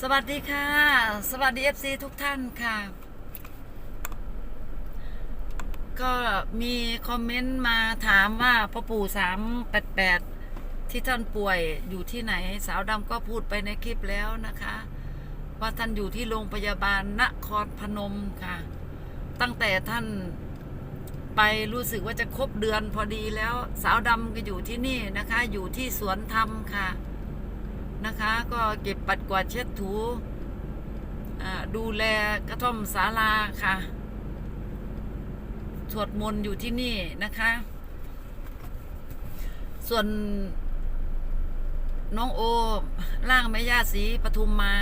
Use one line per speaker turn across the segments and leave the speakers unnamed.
สวัสดีค่ะ สวัสดีเอฟซีทุกท่านค่ะ ก็มีคอมเมนต์มาถามว่าพ่อปู่สามแปดแปดที่ท่านป่วยอยู่ที่ไหน สาวดำก็พูดไปในคลิปแล้วนะคะ ว่าท่านอยู่ที่โรงพยาบาลนครพนมค่ะ ตั้งแต่ท่านไปรู้สึกว่าจะครบเดือนพอดีแล้ว สาวดำก็อยู่ที่นี่นะคะ อยู่ที่สวนธรรมค่ะ นะคะ ก็เก็บปัดกวาดเช็ดถูดูแลกระท่อมศาลาค่ะสวดมนต์อยู่ที่นี่นะคะ ส่วนน้องโอร่างแม่ย่าศรีปทุมมา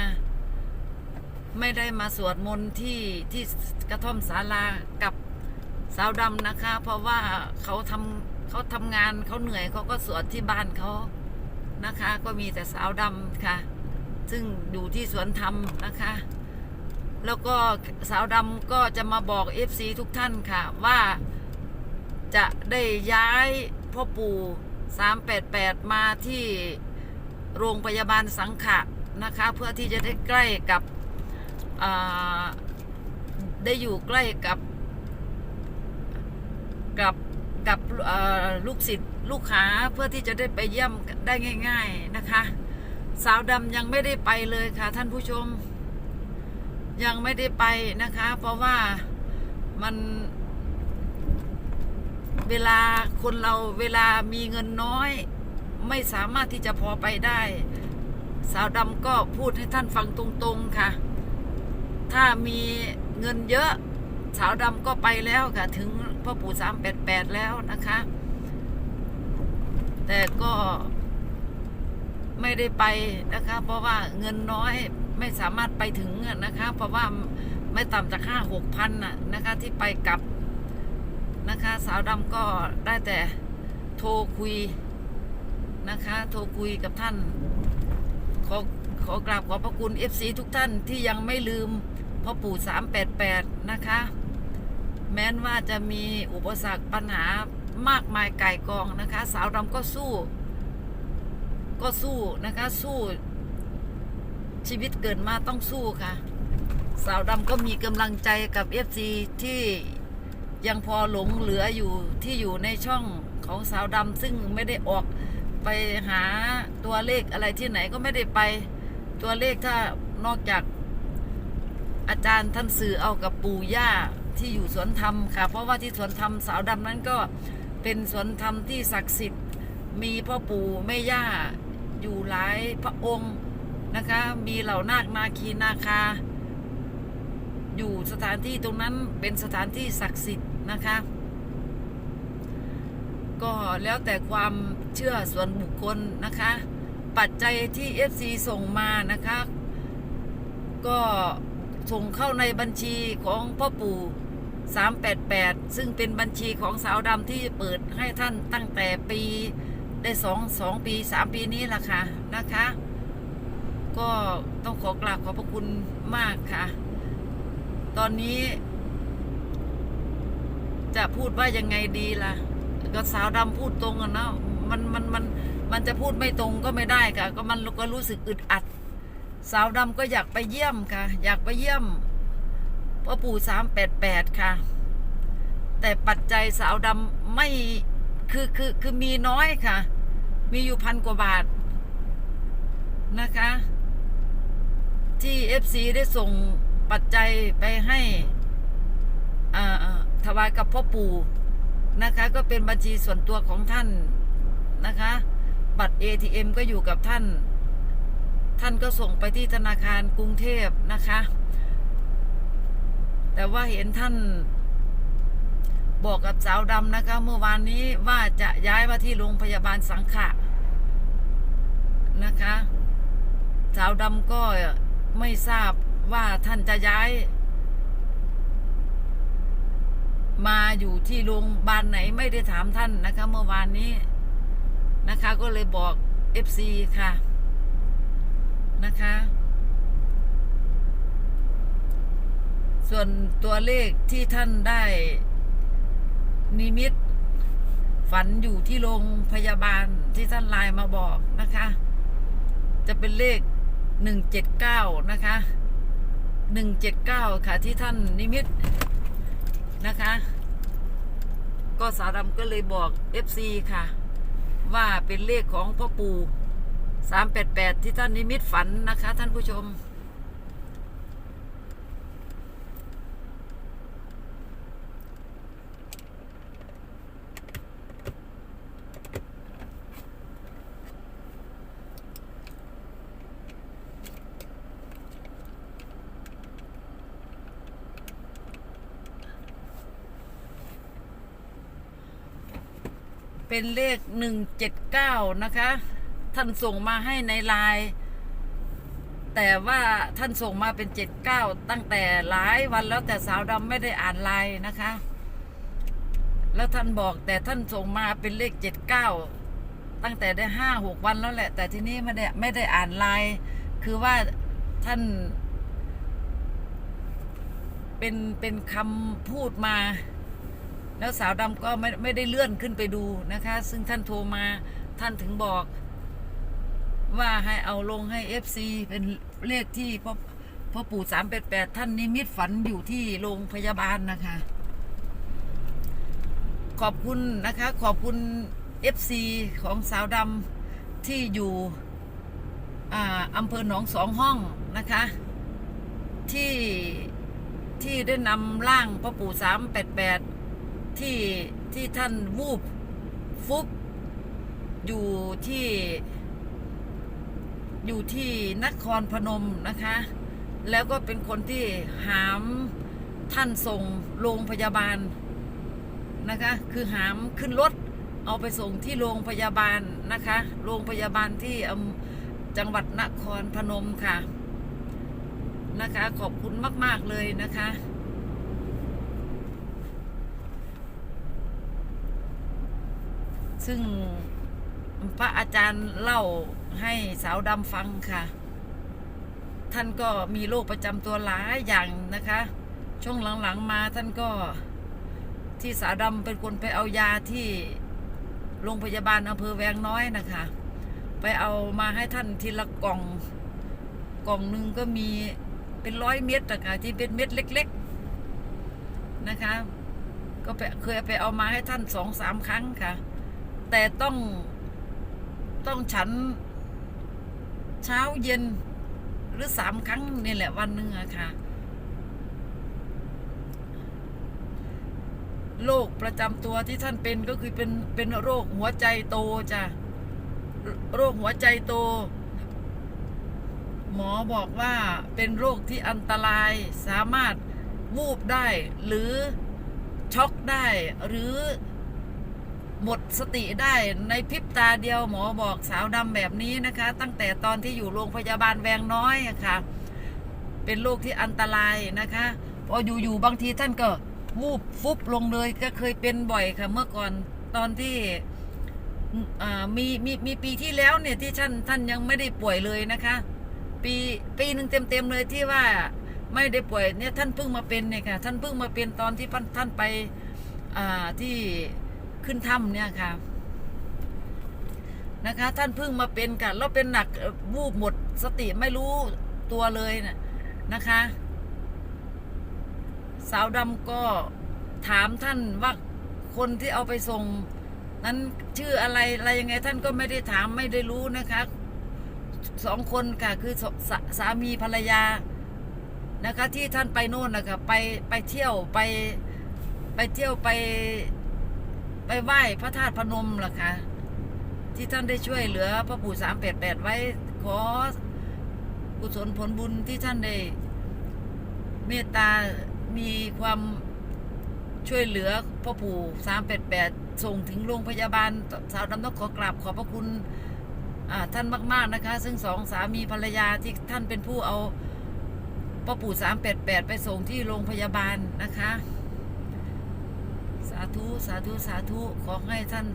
ไม่ได้มาสวดมนต์ที่ที่กระท่อมศาลากับสาวดำนะคะ เพราะว่าเขาทำเขาทำงานเขาเหนื่อยเขาก็สวดที่บ้านเขา นะคะ ก็มีแต่สาวดำค่ะ ซึ่งอยู่ที่สวนธรรมนะคะ แล้วก็สาวดำก็จะมาบอก FC ทุกท่านค่ะ ว่าจะได้ย้ายพ่อปู่ 388 มาที่โรงพยาบาลสังขะนะคะ เพื่อที่จะได้ใกล้กับได้อยู่ใกล้กับกับ กับลูกศิษย์ลูกหาเพื่อที่จะได้ไปเยี่ยมได้ง่าย ๆนะคะ สาวดำยังไม่ได้ไปเลยค่ะ ท่านผู้ชม ยังไม่ได้ไปนะคะ เพราะว่ามันเวลาคนเราเวลามีเงินน้อย ไม่สามารถที่จะพอไปได้ สาวดำก็พูดให้ท่านฟังตรงๆค่ะ ถ้ามีเงินเยอะ สาวดำก็ไปแล้วค่ะ ถึงพ่อปู่สามแปดแปดแล้วนะคะ แต่ก็ไม่ได้ไปนะคะ เพราะว่าเงินน้อยไม่สามารถไปถึงนะคะ เพราะว่าไม่ต่ำจากห้าหกพันน่ะนะคะ ที่ไปกลับนะคะ สาวดำก็ได้แต่โทรคุยนะคะ โทรคุยกับท่าน ขอขอกราบขอบพระคุณ FC ทุกท่านที่ยังไม่ลืมพ่อปู่388 นะคะ แม้นว่าจะมีอุปสรรคปัญหามากมายไก่กองนะคะ สาวดำก็สู้ ก็สู้นะคะ สู้ ชีวิตเกิดมาต้องสู้ค่ะ สาวดำก็มีกำลังใจกับ FC ที่ยังพอหลงเหลืออยู่ที่อยู่ในช่องของสาวดำซึ่งไม่ได้ออกไปหาตัวเลขอะไรที่ไหนก็ไม่ได้ไปตัวเลขถ้านอกจากอาจารย์ท่านสื่อเอากับปู่ย่า ที่อยู่สวนธรรมค่ะ เพราะว่าที่สวนธรรมสาวดำนั้นก็เป็นสวนธรรมที่ศักดิ์สิทธิ์ มีพ่อปู่แม่ย่าอยู่หลายพระองค์นะคะ มีเหล่านาคนาคีนาคา อยู่สถานที่ตรงนั้นเป็นสถานที่ศักดิ์สิทธิ์นะคะ ก็แล้วแต่ความเชื่อส่วนบุคคลนะคะ ปัจจัยที่ FC ส่งมานะคะ ก็ส่งเข้าในบัญชีของพ่อปู่ 388 ซึ่งเป็นบัญชีของสาวดำที่เปิดให้ท่านตั้งแต่ปีได้สองสองปีสามปีนี้ล่ะค่ะนะคะ ก็ต้องขอกราบขอบพระคุณมากค่ะ ตอนนี้ จะพูดว่ายังไงดีล่ะ ก็สาวดำพูดตรงอะเนาะมันมันมันมันจะพูดไม่ตรงก็ไม่ได้ค่ะ ก็มันก็รู้สึกอึดอัด สาวดำก็อยากไปเยี่ยมค่ะ อยากไปเยี่ยม พ่อปู่สามแปดแปดค่ะ แต่ปัจจัยสาวดำไม่คือคือคือมีน้อยค่ะ มีอยู่พันกว่าบาทนะคะ ที่เอฟซีได้ส่งปัจจัยไปให้ถวายกับพ่อปู่นะคะ ก็เป็นบัญชีส่วนตัวของท่านนะคะ บัตร ATM ก็อยู่กับท่าน ท่านก็ส่งไปที่ธนาคารกรุงเทพนะคะ แต่ว่าเห็นท่านบอกกับสาวดำนะคะ เมื่อวานนี้ว่าจะย้ายมาที่โรงพยาบาลสังขะนะคะ สาวดำก็ไม่ทราบว่าท่านจะย้าย มาอยู่ที่โรงพยาบาลไหนไม่ได้ถามท่านนะคะ เมื่อวานนี้นะคะ ก็เลยบอก FC ค่ะนะคะ ส่วนตัวเลขที่ท่านได้ นิมิต ฝันอยู่ที่โรงพยาบาลที่ท่านไลน์มาบอกนะคะ จะเป็นเลขหนึ่งเจ็ดเก้านะคะหนึ่งเจ็ดเก้าค่ะที่ท่านนิมิตนะคะ ก็สาวดำก็เลยบอก FC ค่ะ ว่าเป็นเลขของพ่อปู่สามแปดแปดที่ท่านนิมิตฝันนะคะ ท่านผู้ชม เป็นเลขหนึ่งเจ็ดเก้านะคะ ท่านส่งมาให้ในไลน์แต่ว่าท่านส่งมาเป็นเจ็ดเก้าตั้งแต่หลายวันแล้วแต่สาวดำไม่ได้อ่านไลน์นะคะ แล้วท่านบอกแต่ท่านส่งมาเป็นเลขเจ็ดเก้าตั้งแต่ได้ห้าหกวันแล้วแหละ แต่ทีนี้ไม่ได้ไม่ได้อ่านไลน์คือว่าท่าน เป็นเป็นคำพูดมา แล้วสาวดำก็ไม่ไม่ได้เลื่อนขึ้นไปดูนะคะ ซึ่งท่านโทรมาท่านถึงบอก ว่าให้เอาลงให้ FC เป็นเลขที่พ่อพ่อปู่สามแปดแปดท่านนิมิตฝันอยู่ที่โรงพยาบาลนะคะ ขอบคุณนะคะ ขอบคุณ FC ของสาวดำที่อยู่อ่าอำเภอหนองสองห้องนะคะ ที่ที่ได้นำร่างพ่อปู่สามแปดแปด ที่ที่ท่านวูบฟุบอยู่ที่ อยู่ที่นครพนมนะคะ แล้วก็เป็นคนที่หามท่านส่งโรงพยาบาลนะคะ คือหามขึ้นรถเอาไปส่งที่โรงพยาบาลนะคะ โรงพยาบาลที่จังหวัดนครพนมค่ะ นะคะ ขอบคุณมาก ๆ เลยนะคะ ซึ่งพระอาจารย์เล่าให้สาวดำฟังค่ะ ท่านก็มีโรคประจำตัวหลายอย่างนะคะ ช่วงหลังๆมาท่านก็ที่สาวดำเป็นคนไปเอายาที่โรงพยาบาลอำเภอแวงน้อยนะคะ ไปเอามาให้ท่านทีละกล่อง กล่องหนึ่งก็มีเป็นร้อยเม็ดนะคะที่เป็นเม็ดเล็ก ๆนะคะ ก็ไปเคยไปเอามาให้ท่านสองสามครั้งค่ะ แต่ต้องต้องฉัน เช้าเย็น หรือสามครั้งนี่แหละวันหนึ่งอะค่ะ โรคประจำตัวที่ท่านเป็นก็คือเป็นเป็นโรคหัวใจโตจ้ะโรคหัวใจโต หมอบอกว่าเป็นโรคที่อันตรายสามารถวูบได้ หรือช็อกได้หรือ หมดสติได้ในพริบตาเดียวหมอบอกสาวดำแบบนี้นะคะ ตั้งแต่ตอนที่อยู่โรงพยาบาลแวงน้อยะค่ะ เป็นโรคที่อันตรายนะคะพออยู่ๆบางทีท่านก็วูบฟุบลงเลยก็เคยเป็นบ่อยค่ะเมื่อก่อนตอนที่มีมีมีปีที่แล้วเนี่ยที่ท่านท่านยังไม่ได้ป่วยเลยนะคะ ปีปีหนึ่งเต็มๆเลยที่ว่าไม่ได้ป่วยเนี่ยท่านเพิ่งมาเป็นเนี่ยค่ะท่านเพิ่งมาเป็นตอนที่ท่านไปที่ ขึ้นถ้ำเนี่ยค่ะ นะคะ ท่านเพิ่งมาเป็นค่ะแล้วเป็นหนักวูบหมดสติไม่รู้ตัวเลยนะนะคะ สาวดำก็ถามท่านว่าคนที่เอาไปส่ง นั้นชื่ออะไรอะไรยังไง ท่านก็ไม่ได้ถามไม่ได้รู้นะคะสองคนค่ะคือสสสามีภรรยานะคะ ที่ท่านไปโน่นนะคะไปไปเที่ยวไปไปเที่ยวไป ไปไหว้พระธาตุพนมล่ะค่ะที่ท่านได้ช่วยเหลือพระปู่สามแปดแปดไว้ขอกุศลผลบุญที่ท่านได้เมตตามีความช่วยเหลือพ่อปู่สามแปดแปดส่งถึงโรงพยาบาล สาวดำต้องขอกราบขอบพระคุณอ่าท่านมาก ๆนะคะ ซึ่งสองสามีภรรยาที่ท่านเป็นผู้เอาพ่อปู่สามแปดแปดไปส่งที่โรงพยาบาลนะคะ ธุสาธุสาธุขอให้ท่าน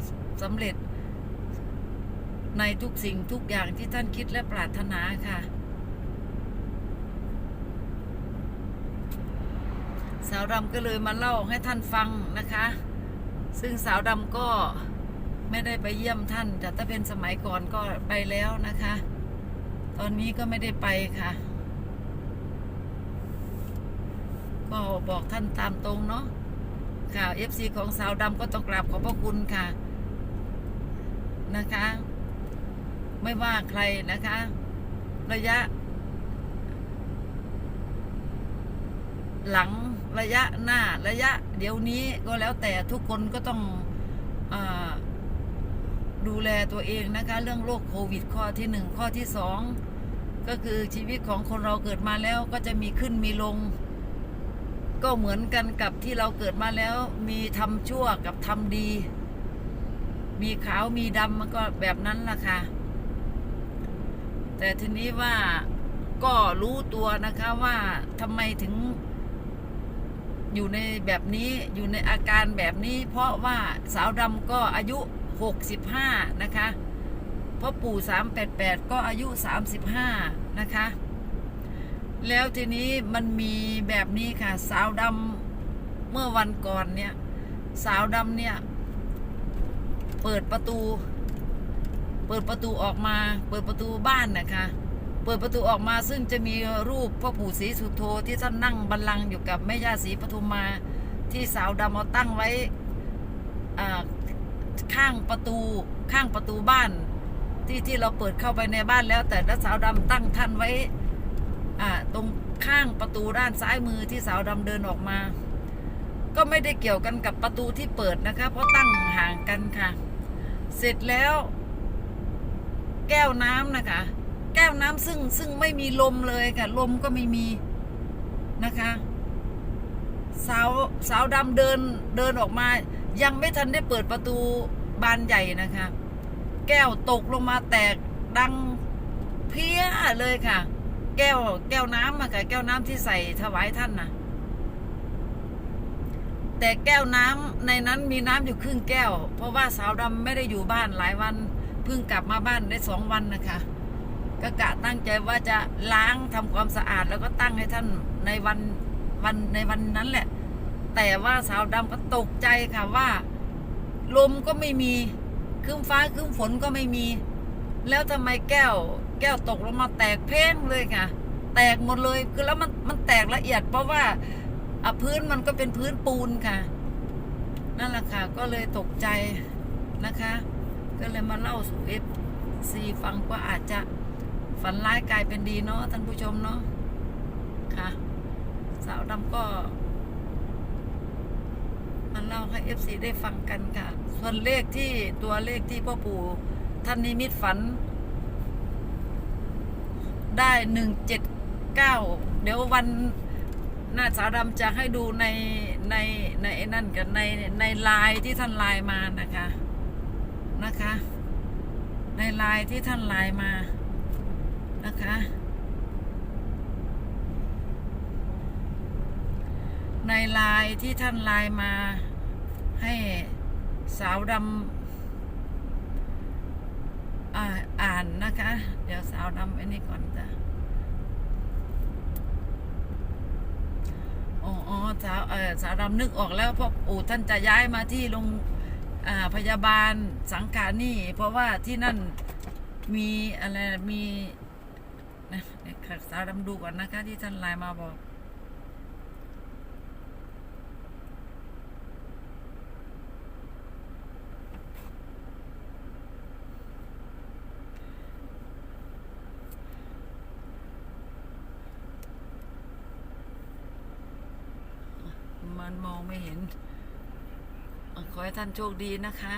สำเร็จ ในทุกสิ่งทุกอย่างที่ท่านคิดและปรารถนาค่ะ สาวดำก็เลยมาเล่าให้ท่านฟังนะคะ ซึ่งสาวดำก็ไม่ได้ไปเยี่ยมท่านแต่ถ้าเป็นสมัยก่อนก็ไปแล้วนะคะ ตอนนี้ก็ไม่ได้ไปค่ะ ก็บอกท่านตามตรงเนาะ ค่ะ FC ของสาวดำก็ต้องกราบขอบพระคุณค่ะ นะคะ ไม่ว่าใครนะคะ ระยะ หลังระยะหน้าระยะ เดี๋ยวนี้ก็แล้วแต่ทุกคนก็ต้องอดูแลตัวเองนะคะ เรื่องโรคโควิด ข้อที่หนึ่งข้อที่สองก็คือชีวิตของคนเราเกิดมาแล้วก็จะมีขึ้นมีลง ก็เหมือนกันกับที่เราเกิดมาแล้ว มีทำชั่วกับทำดี มีขาวมีดำมันก็แบบนั้นล่ะค่ะ แต่ทีนี้ว่าก็รู้ตัวนะคะว่าทำไมถึง อยู่ในแบบนี้อยู่ในอาการแบบนี้ เพราะว่าสาวดำก็อายุ 65 นะคะเพราะปู่ 388 ก็อายุ 35 นะคะ แล้วทีนี้มันมีแบบนี้ค่ะ สาวดำเมื่อวันก่อนเนี่ย สาวดำเนี่ย เปิดประตู เปิดประตูออกมา เปิดประตูบ้านนะคะ เปิดประตูออกมาซึ่งจะมีรูปพ่อปู่ศรีสุโธที่ท่านนั่งบัลลังก์อยู่กับแม่ย่าศรีปทุมมา ที่สาวดำเอาตั้งไว้ข้างประตูข้างประตูบ้าน ที่ที่เราเปิดเข้าไปในบ้านแล้ว แต่ละสาวดำตั้งท่านไว้ อ่าตรงข้างประตูด้านซ้ายมือที่สาวดำเดินออกมา ก็ไม่ได้เกี่ยวกันกับประตูที่เปิดนะคะ เพราะตั้งห่างกันค่ะ เสร็จแล้ว แก้วน้ำนะคะ แก้วน้ำซึ่งซึ่งไม่มีลมเลยค่ะ ลมก็ไม่มีนะคะสาวสาวดำเดินเดินออกมา ยังไม่ทันได้เปิดประตูบานใหญ่นะคะ แก้วตกลงมาแตกดังเพี้ยเลยค่ะ แก้ว แก้วน้ำอะค่ะแก้วน้ำที่ใส่ถวายท่านนะแต่แก้วน้ำในนั้นมีน้ำอยู่ครึ่งแก้ว เพราะว่าสาวดำไม่ได้อยู่บ้านหลายวันเพิ่งกลับมาบ้านได้สองวันนะคะก็กะตั้งใจว่าจะล้างทำความสะอาดแล้วก็ตั้งให้ท่านในวันวันในวันนั้นแหละ แต่ว่าสาวดำก็ตกใจค่ะว่า ลมก็ไม่มีครึ้มฟ้าครึ้มฝนก็ไม่มี แล้วทำไมแก้ว แก้วตกลงมาแตกเพ่งเลยค่ะ แตกหมดเลยคือแล้วมันมันแตกละเอียด เพราะว่าอพื้นมันก็เป็นพื้นปูนค่ะ นั่นแหละค่ะ ก็เลยตกใจนะคะ ก็เลยมาเล่าสู่เอฟซีฟังว่าอาจจะฝันร้ายกลายเป็นดีเนาะท่านผู้ชมเนาะค่ะ สาวดำก็มาเล่าให้เอฟซีได้ฟังกันค่ะ ส่วนเลขที่ตัวเลขที่พ่อปู่ท่านนิมิตฝัน ได้หนึ่งเจ็ดเก้าเดี๋ยววันหน้าสาวดำจะให้ดูในในในนั่นกันในในไลน์ที่ท่านไลน์มานะคะนะคะ ในไลน์ที่ท่านไลน์มานะคะ ในไลน์ที่ท่านไลน์มาให้สาวดำ อ่านนะคะ เดี๋ยวสาวดำไอ้นี่ก่อนจ้ะอ๋ออ๋อสาวเออสาวดำนึกออกแล้วเพราะปู่ท่านจะย้ายมาที่โรงพยาบาลสังขานี่ เพราะว่าที่นั่นมีอะไรมีนะเดี๋ยวค่ะสาวดำดูก่อนนะคะ ที่ท่านไลน์มาบอก มันมองไม่เห็น ขอให้ท่านโชคดีนะคะ